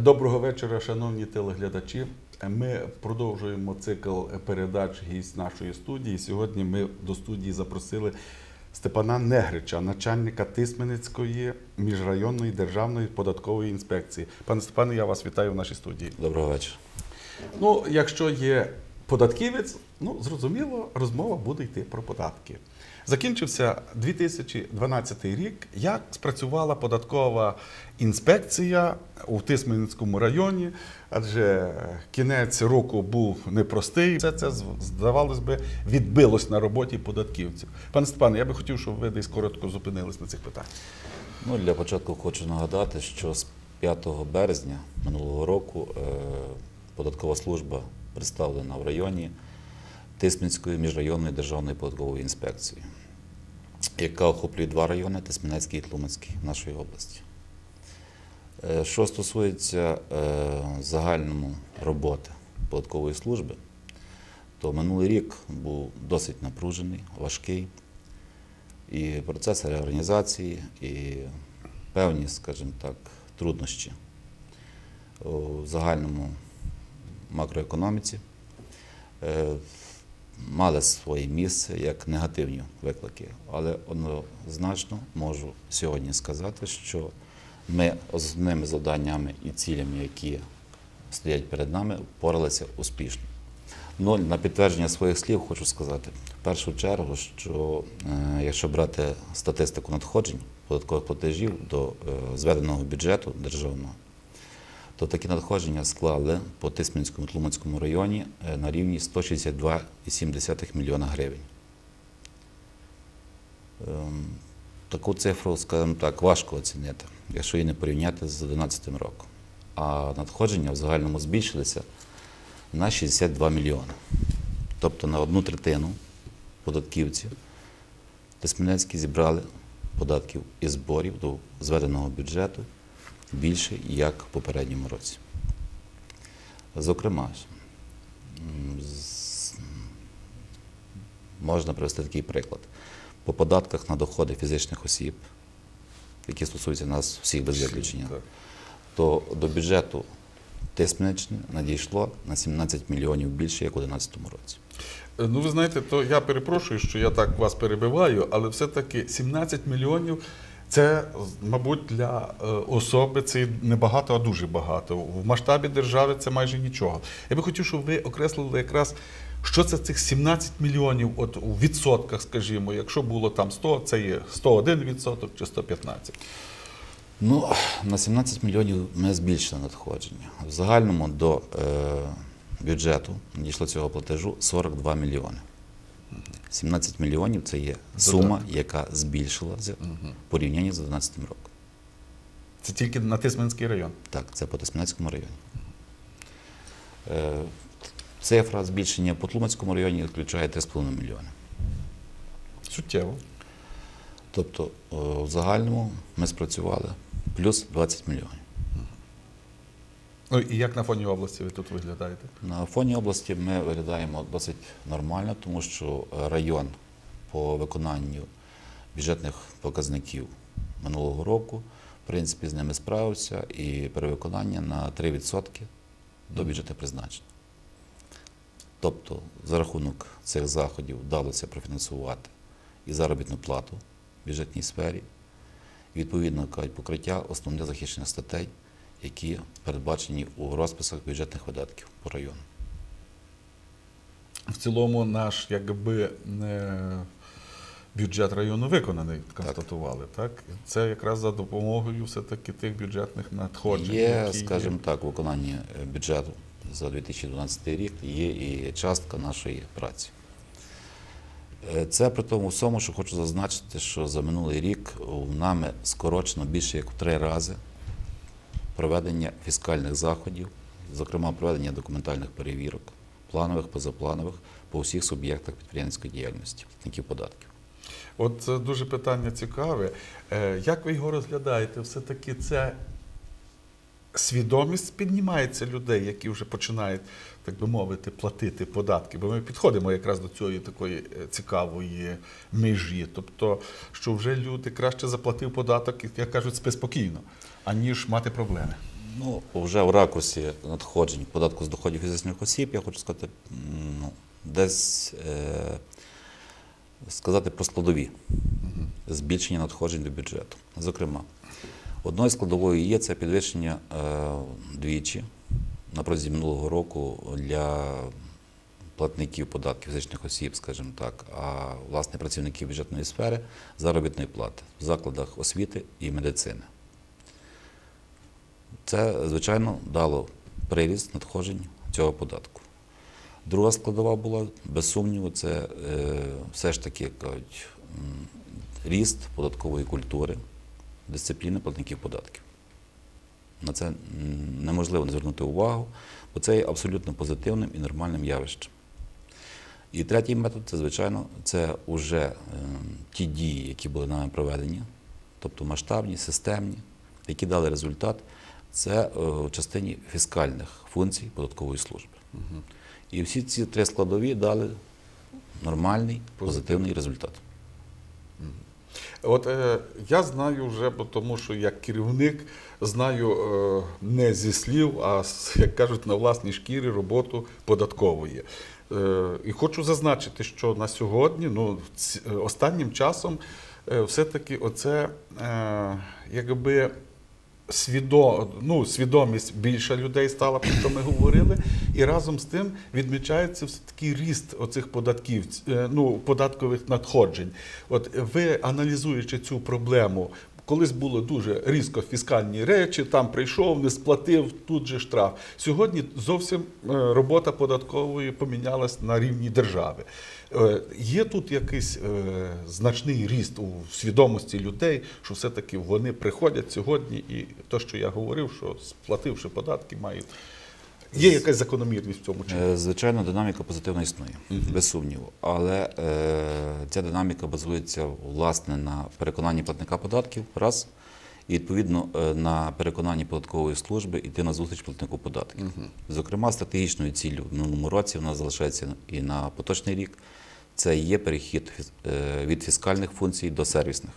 Доброго вечора, шановні телеглядачі. Ми продовжуємо цикл передач гість нашої студії. Сьогодні ми до студії запросили Степана Негрича, начальника Тисменецької міжрайонної державної податкової інспекції. Пане Степане, я вас вітаю в нашій студії. Доброго вечора. Ну, якщо є податківець, ну зрозуміло, розмова буде йти про податки. Закінчився 2012 рік. Як спрацювала податкова інспекція у Тисменницькому районі? Адже кінець року був непростий. Все це здавалось би відбилось на роботі податківців. Пане Степане, я би хотів, щоб ви десь коротко зупинились на цих питаннях. Ну, для початку хочу нагадати, що з 5 березня минулого року е, податкова служба представлена в районі Тисменської міжрайонної державної податкової інспекції, яка охоплює два райони Тисменецький і Тлумацький нашої області. Е, Що стосується е, загальному роботи податкової служби, то минулий рік був досить напружений, важкий. І процес реорганізації, і певні, скажімо так, труднощі у загальному макроекономіці е, мали своє місце як негативні виклики. Але однозначно можу сьогодні сказати, що ми основними завданнями і цілями, які стоять перед нами, впоралися успішно. Ну, на підтвердження своїх слів хочу сказати, в першу чергу, що е, якщо брати статистику надходжень податкових платежів до е, зведеного бюджету державного, то такі надходження склали по Тисменському Тлумацькому районі е, на рівні 162,7 мільйона гривень. Ем, Таку цифру, скажімо так, важко оцінити, якщо її не порівняти з 2011 роком. А надходження в загальному збільшилися на 62 мільйони. Тобто на одну третину податківців Тисменецькі зібрали податків і зборів до зведеного бюджету більше, як в попередньому році. Зокрема, можна привести такий приклад. По податках на доходи фізичних осіб, які стосуються нас всіх без виключення, то до бюджету Тисменеччини надійшло на 17 мільйонів більше, як у 2011 році. Е, Ну, ви знаєте, то я перепрошую, що я так вас перебиваю, але все-таки 17 мільйонів це, мабуть, для е, особи це небагато, а дуже багато. В масштабі держави це майже нічого. Я би хотів, щоб ви окреслили якраз, що це цих 17 мільйонів от у відсотках, скажімо, якщо було там 100, це є 101 відсоток чи 115. Ну, на 17 мільйонів ми збільшили надходження. В загальному до е, бюджету надійшло цього платежу 42 мільйони. 17 мільйонів це є сума, яка збільшилася в порівнянні з 2012 роком. Це тільки на Тисменський район. Так, це по Тисменецькому районі. Е, цифра збільшення по Тлумацькому районі включає 3,5 мільйони. Суттєво. Тобто, е, в загальному ми спрацювали плюс 20 мільйонів. Ну і як на фоні області ви тут виглядаєте? На фоні області ми виглядаємо досить нормально, тому що е, район по виконанню бюджетних показників минулого року, в принципі, з ними справився і перевиконання на 3% до бюджетних призначень. Тобто, за рахунок цих заходів вдалося профінансувати і заробітну плату в бюджетній сфері, і відповідно покриття основних захищених статей, які передбачені у розписах бюджетних видатків по району. В цілому наш якби е, бюджет району виконаний, констатували. Так. Це якраз за допомогою все-таки тих бюджетних надходжень. Є, які скажімо так, виконання е, бюджету за 2012 рік, є і частка нашої праці. Е, Це при тому всьому, що хочу зазначити, що за минулий рік у нами скорочено більше як в три рази проведення фіскальних заходів, зокрема проведення документальних перевірок, планових, позапланових по всіх суб'єктах підприємницької діяльності, платників податків. От це дуже питання цікаве. Е, Як ви його розглядаєте? Все-таки це свідомість піднімається людей, які вже починають, так би мовити, платити податки. Бо ми підходимо якраз до цієї такої е, цікавої межі. Тобто, що вже люди краще заплатив податок, як кажуть, спокійно, аніж мати проблеми. Ну, вже в ракурсі надходжень податку з доходів фізичних осіб, я хочу сказати, ну, десь е, сказати про складові збільшення надходжень до бюджету. Зокрема, одною складовою є це підвищення е, двічі на протязі минулого року для платників податків фізичних осіб, скажімо так, а власне працівників бюджетної сфери заробітної плати в закладах освіти і медицини. Це, звичайно, дало приріст надходжень цього податку. Друга складова була, без сумніву, це е, все ж таки кажуть, ріст податкової культури, дисципліни платників податків. На це неможливо не звернути увагу, бо це є абсолютно позитивним і нормальним явищем. І третій метод це, звичайно, це вже е, ті дії, які були нами проведені, тобто масштабні, системні, які дали результат, це е, в частині фіскальних функцій податкової служби. І всі ці три складові дали нормальний, позитивний результат. От е, я знаю вже, тому що як керівник знаю е, не зі слів, а як кажуть, на власній шкірі роботу податкової. Е, і хочу зазначити, що на сьогодні, ну, останнім часом, е, все-таки оце е, якби. Свідо, ну, свідомість більше людей стала, про що ми говорили, і разом з тим відмічається все такий ріст оцих податків, е, ну, податкових надходжень. От ви аналізуючи цю проблему, колись було дуже різко фіскальні речі, там прийшов, не сплатив, тут же штраф. Сьогодні зовсім е, робота податкової помінялась на рівні держави. Е, Є тут якийсь е, значний ріст у свідомості людей, що все-таки вони приходять сьогодні, і те, що я говорив, що сплативши податки, мають. Є якась закономірність в цьому чи? Е, Звичайно, динаміка позитивна існує, без сумніву. Але е, ця динаміка базується власне на переконанні платника податків, раз, і відповідно е, на переконанні податкової служби йти на зустріч платнику податків. Зокрема, стратегічною ціллю в минулому році вона залишається і на поточний рік. Це є перехід е, від фіскальних функцій до сервісних.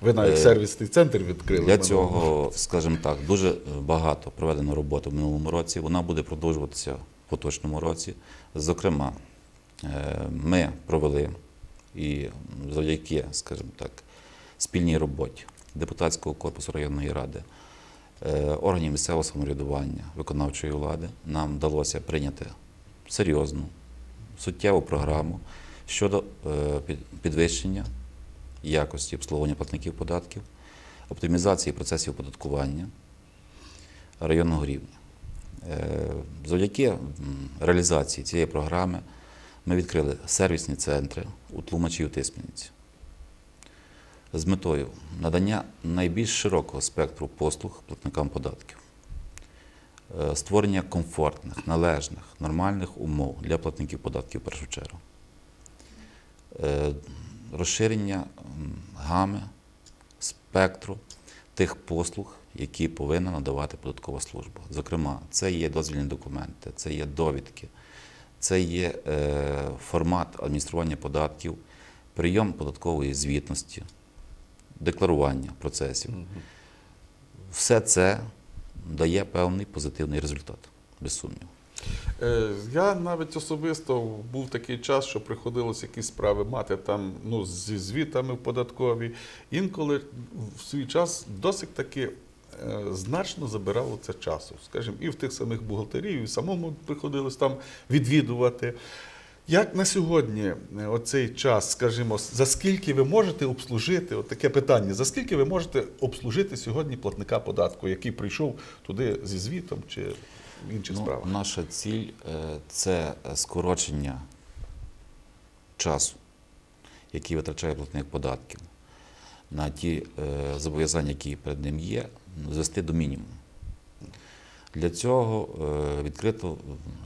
Ви навіть е, сервісний центр відкрили. Для цього, скажімо так, дуже багато проведено роботи в минулому році. Вона буде продовжуватися в поточному році. Зокрема, ми провели і завдяки, скажімо так, спільній роботі депутатського корпусу районної ради, е, органів місцевого самоврядування, виконавчої влади, нам вдалося прийняти серйозну, суттєву програму щодо е, підвищення якості обслуговування платників податків, оптимізації процесів оподаткування районного рівня. Е, Завдяки реалізації цієї програми ми відкрили сервісні центри у Тлумачі і у Тисмениці з метою надання найбільш широкого спектру послуг платникам податків, е, створення комфортних, належних, нормальних умов для платників податків в першу чергу, Е, розширення гами, спектру тих послуг, які повинна надавати податкова служба. Зокрема, це є дозвільні документи, це є довідки, це є е, формат адміністрування податків, прийом податкової звітності, декларування процесів. Все це дає певний позитивний результат, без сумніву. Е, Я навіть особисто був такий час, що приходилось якісь справи мати там ну, зі звітами в податковій. Інколи в свій час досить таки е, значно забирало це часу. Скажімо, і в тих самих бухгалтерів, і самому приходилось там відвідувати. Як на сьогодні е, оцей час, скажімо, за скільки ви можете обслужити, от таке питання, за скільки ви можете обслужити сьогодні платника податку, який прийшов туди зі звітом чи в інших Ну, справах? наша ціль е, це скорочення часу, який витрачає платник податків, на ті е, зобов'язання, які перед ним є, звести до мінімуму. Для цього е, відкрито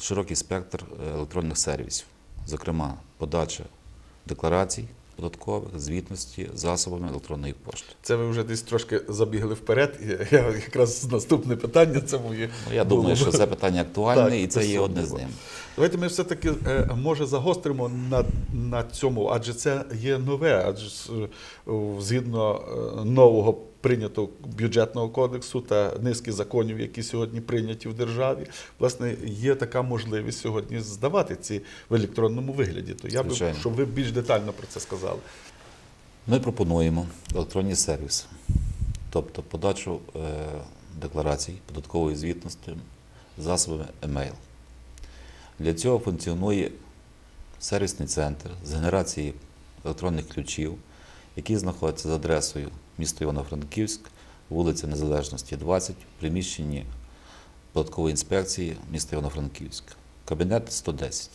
широкий спектр е, електронних сервісів, зокрема, подача декларацій податкових, звітності засобами електронної пошти. Це ви вже десь трошки забігли вперед. Я, якраз наступне питання це моє. Ну, я думаю, що це питання актуальне Так, і це без є одне з ним. Давайте ми все-таки е, може загостримо на, на цьому, адже це є нове, адже е, згідно е, нового прийнятого бюджетного кодексу та низки законів, які сьогодні прийняті в державі, власне, є така можливість сьогодні здавати ці в електронному вигляді. То я би, щоб ви більш детально про це сказали. Ми пропонуємо електронні сервіси, тобто подачу е, декларацій податкової звітності засобами емейл. Для цього функціонує сервісний центр з генерації електронних ключів, який знаходиться за адресою місто Івано-Франківськ, вулиця Незалежності 20, в приміщенні податкової інспекції міста Івано-Франківськ. Кабінет 110.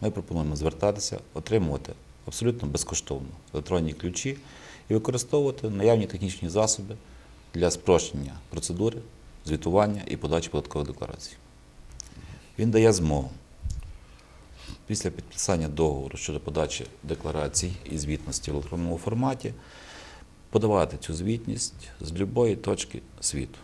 Ми пропонуємо звертатися, отримувати абсолютно безкоштовно електронні ключі і використовувати наявні технічні засоби для спрощення процедури, звітування і подачі податкових декларацій. Він дає змогу після підписання договору щодо подачі декларацій і звітності в електронному форматі подавати цю звітність з будь-якої точки світу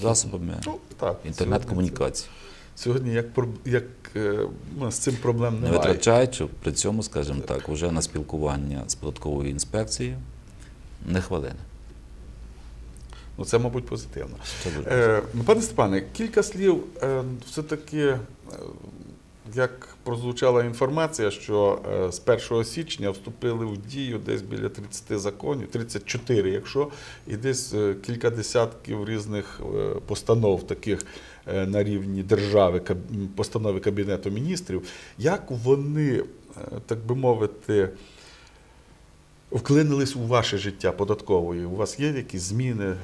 засобами Ну, інтернет-комунікації. Сьогодні як, як е, ну, з цим проблем не немає. витрачаючи при цьому, скажімо так, вже на спілкування з податковою інспекцією не хвилини. Ну, це, мабуть, позитивно. Це дуже Е, ну, пане Степане, кілька слів. Е, все-таки, е, як прозвучала інформація, що е, з 1 січня вступили в дію десь біля 30 законів, 34, якщо, і десь е, кілька десятків різних е, постанов таких на рівні держави, постанови Кабінету міністрів. Як вони, так би мовити, вклинились у ваше життя податкової? У вас є якісь зміни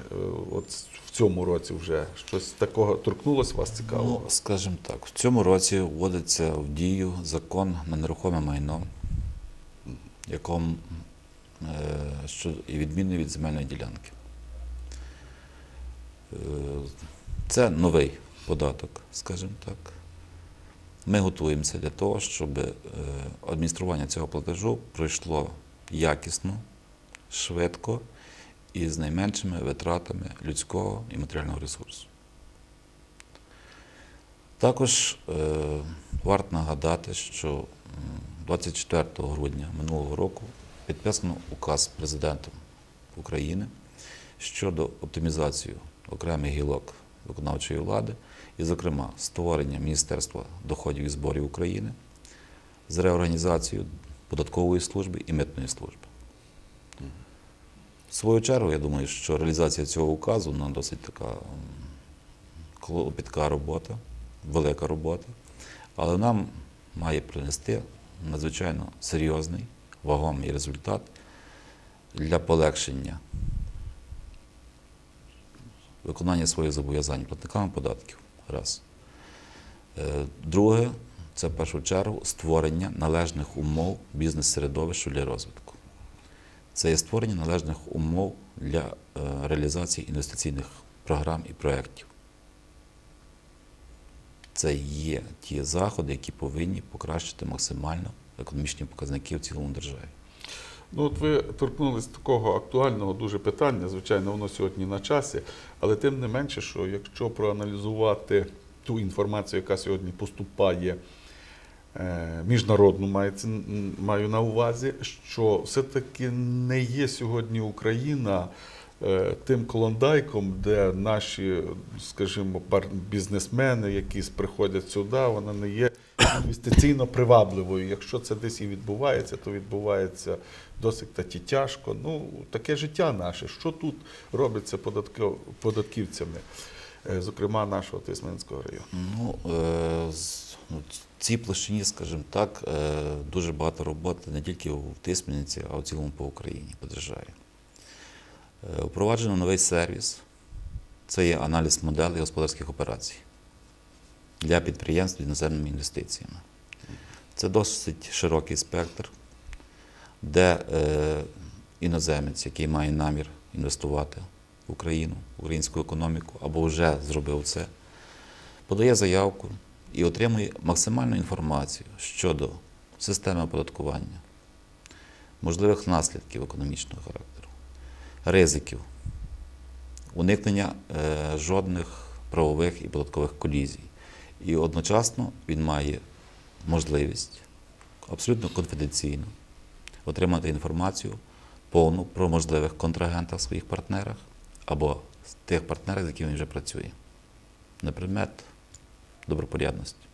от цьому році вже? Щось такого торкнулося вас цікавого? Ну, скажімо так, в цьому році вводиться в дію закон на нерухоме майно, якому е, що і відмінний від земельної ділянки. Е, Це новий податок, скажімо так. Ми готуємося для того, щоб е, адміністрування цього платежу пройшло якісно, швидко і з найменшими витратами людського і матеріального ресурсу. Також е, варто нагадати, що 24 грудня минулого року підписано указ президентом України щодо оптимізації окремих гілок виконавчої влади, і, зокрема, створення Міністерства доходів і зборів України з реорганізацією податкової служби і митної служби. В свою чергу, я думаю, що реалізація цього указу вона досить така клопітка робота, велика робота, але нам має принести надзвичайно серйозний, вагомий результат для полегшення виконання своїх зобов'язань платниками податків. Раз. Е, Друге, це в першу чергу створення належних умов бізнес-середовищу для розвитку. Це є створення належних умов для е, реалізації інвестиційних програм і проєктів. Це є ті заходи, які повинні покращити максимально економічні показники в цілому державі. Ну, от ви торкнулись такого актуального дуже питання. Звичайно, воно сьогодні на часі, але тим не менше, що якщо проаналізувати ту інформацію, яка сьогодні поступає міжнародну, мається, маю на увазі, що все-таки не є сьогодні Україна е, тим клондайком, де наші, скажімо, бізнесмени, які приходять сюди, вона не є інвестиційно привабливою. Якщо це десь і відбувається, то відбувається досить таки тяжко. Ну, таке життя наше. Що тут робиться податківцями, е, зокрема нашого Тисменського району? Ну, е, ну, цій площині, скажімо так, е, дуже багато роботи не тільки в Тисмениці, а в цілому по Україні, по державі. Е, Впроваджено новий сервіс. Це є аналіз моделей господарських операцій для підприємств з іноземними інвестиціями. Це досить широкий спектр, де е, іноземець, який має намір інвестувати Україну, українську економіку, або вже зробив це, подає заявку і отримує максимальну інформацію щодо системи оподаткування, можливих наслідків економічного характеру, ризиків, уникнення е, жодних правових і податкових колізій. І одночасно він має можливість абсолютно конфіденційно отримати інформацію повну про можливих контрагентах своїх партнерах або з тих партнерів, з якими він вже працює. На предмет добропорядності.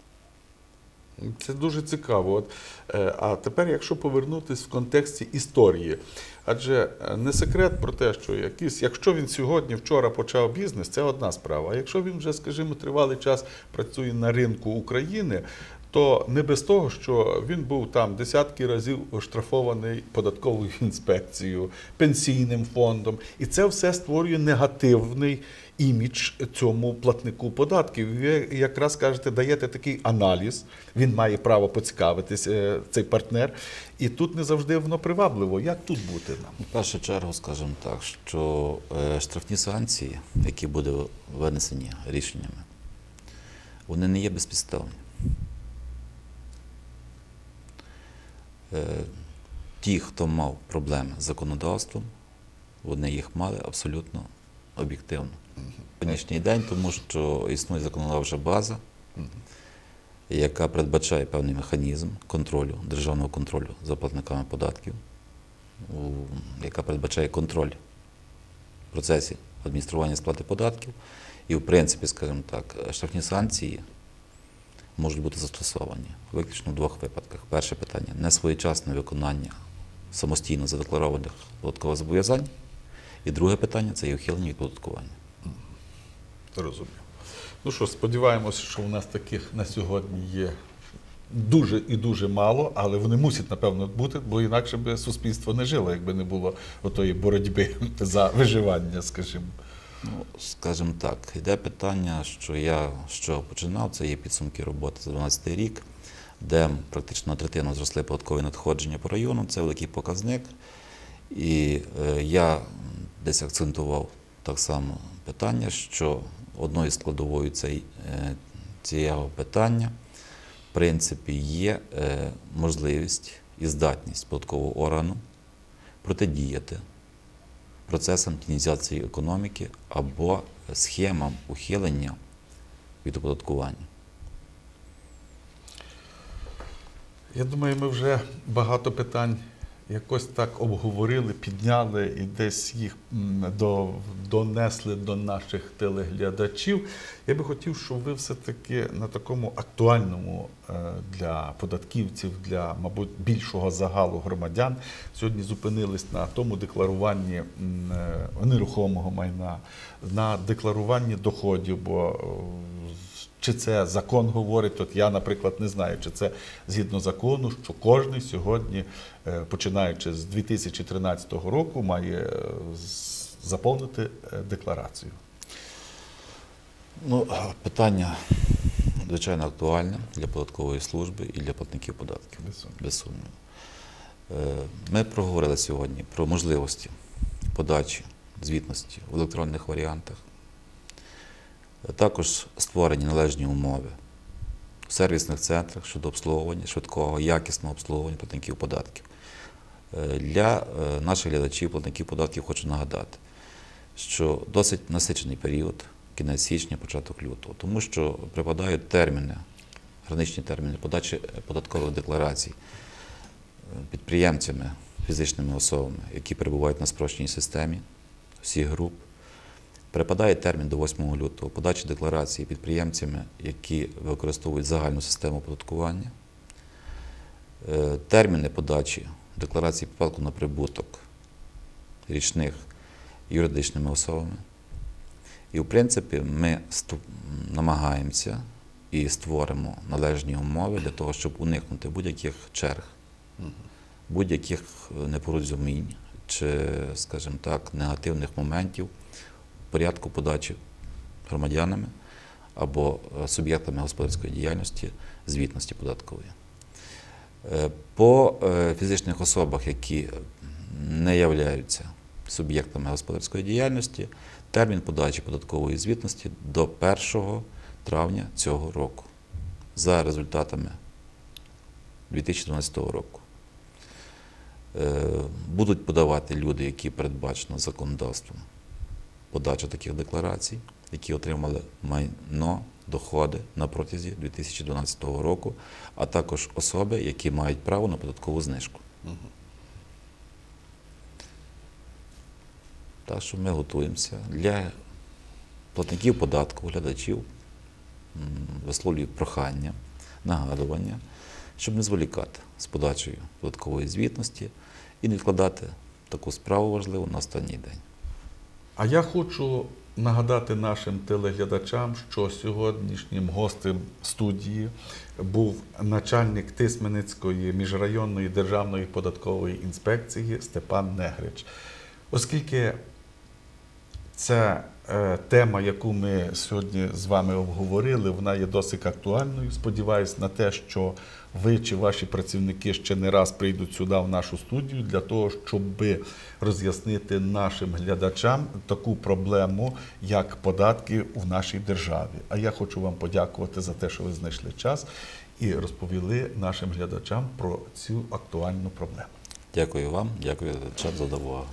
Це дуже цікаво. От, е, а тепер, якщо повернутися в контексті історії, адже е, не секрет про те, що якийсь, якщо він сьогодні, вчора почав бізнес, це одна справа. А якщо він вже, скажімо, тривалий час працює на ринку України, то не без того, що він був там десятки разів оштрафований податковою інспекцією, пенсійним фондом, і це все створює негативний імідж цьому платнику податків. Ви якраз кажете, даєте такий аналіз. Він має право поцікавитись, е, цей партнер, і тут не завжди воно привабливо. Як тут бути нам? В першу чергу, скажімо так, що е, штрафні санкції, які будуть винесені рішеннями, вони не є безпідставні. Ті, хто мав проблеми з законодавством, вони їх мали абсолютно об'єктивно. Сьогоднішній день, тому що існує законодавча база, яка передбачає певний механізм контролю, державного контролю за платниками податків, яка передбачає контроль в процесі адміністрування сплати податків. І, в принципі, скажімо так, штрафні санкції можуть бути застосовані виключно в двох випадках. Перше питання несвоєчасне виконання самостійно задекларованих податкових зобов'язань. І друге питання це є ухилення від податкування. Розумію. Ну що, сподіваємося, що у нас таких на сьогодні є дуже і дуже мало, але вони мусять, напевно, бути, бо інакше би суспільство не жило, якби не було отої боротьби за виживання, скажімо. Ну, скажімо так, йде питання, що я з чого починав, це є підсумки роботи за 12 рік, де практично на третину зросли податкові надходження по району, це великий показник. І е, я десь акцентував так само питання, що одною складовою цей, е, цього питання, в принципі, є е, можливість і здатність податкового органу протидіяти процесам тінізації економіки або схемам ухилення від оподаткування. Я думаю, ми вже багато питань якось так обговорили, підняли і десь їх до, донесли до наших телеглядачів. Я би хотів, щоб ви все-таки на такому актуальному е, для податківців, для, мабуть, більшого загалу громадян сьогодні зупинились на тому декларуванні е, нерухомого майна, на декларуванні доходів, бо чи це закон говорить? От я, наприклад, не знаю, чи це згідно закону, що кожен сьогодні, е, починаючи з 2013 року, має е, заповнити е, декларацію. Ну, питання, звичайно, актуальне для податкової служби і для платників податків. Без сумніву. Ми проговорили сьогодні про можливості подачі звітності в електронних варіантах. Також створені належні умови в сервісних центрах щодо обслуговування, швидкого, якісного обслуговування платників податків. Е, Для е, наших глядачів, платників податків, хочу нагадати, що досить насичений період, кінець січня, початок лютого, тому що припадають терміни, граничні терміни подачі е, податкових декларацій підприємцями, фізичними особами, які перебувають на спрощеній системі всіх груп. Припадає термін до 8 лютого подачі декларації підприємцями, які використовують загальну систему оподаткування. Е, Терміни подачі декларації податку на прибуток річних юридичними особами. І, в принципі, ми намагаємося і створимо належні умови для того, щоб уникнути будь-яких черг, будь-яких е, непорозумінь чи, скажімо так, негативних моментів порядку подачі громадянами або е, суб'єктами господарської діяльності звітності податкової. Е, По е, фізичних особах, які не являються суб'єктами господарської діяльності, термін подачі податкової звітності до 1 травня цього року за результатами 2012 року. Будуть подавати люди, які передбачено законодавством подача таких декларацій, які отримали майно, доходи на протязі 2012 року, а також особи, які мають право на податкову знижку. Так що ми готуємося для платників податку, глядачів, висловлюю прохання, нагадування, щоб не зволікати з подачею податкової звітності і не відкладати таку справу важливу на останній день. А я хочу нагадати нашим телеглядачам, що сьогоднішнім гостем студії був начальник Тисменицької міжрайонної державної податкової інспекції Степан Негрич. Оскільки Ця е, тема, яку ми сьогодні з вами обговорили, вона є досить актуальною. Сподіваюсь на те, що ви чи ваші працівники ще не раз прийдуть сюди в нашу студію для того, щоб роз'яснити нашим глядачам таку проблему, як податки в нашій державі. А я хочу вам подякувати за те, що ви знайшли час і розповіли нашим глядачам про цю актуальну проблему. Дякую вам, дякую глядачам за увагу.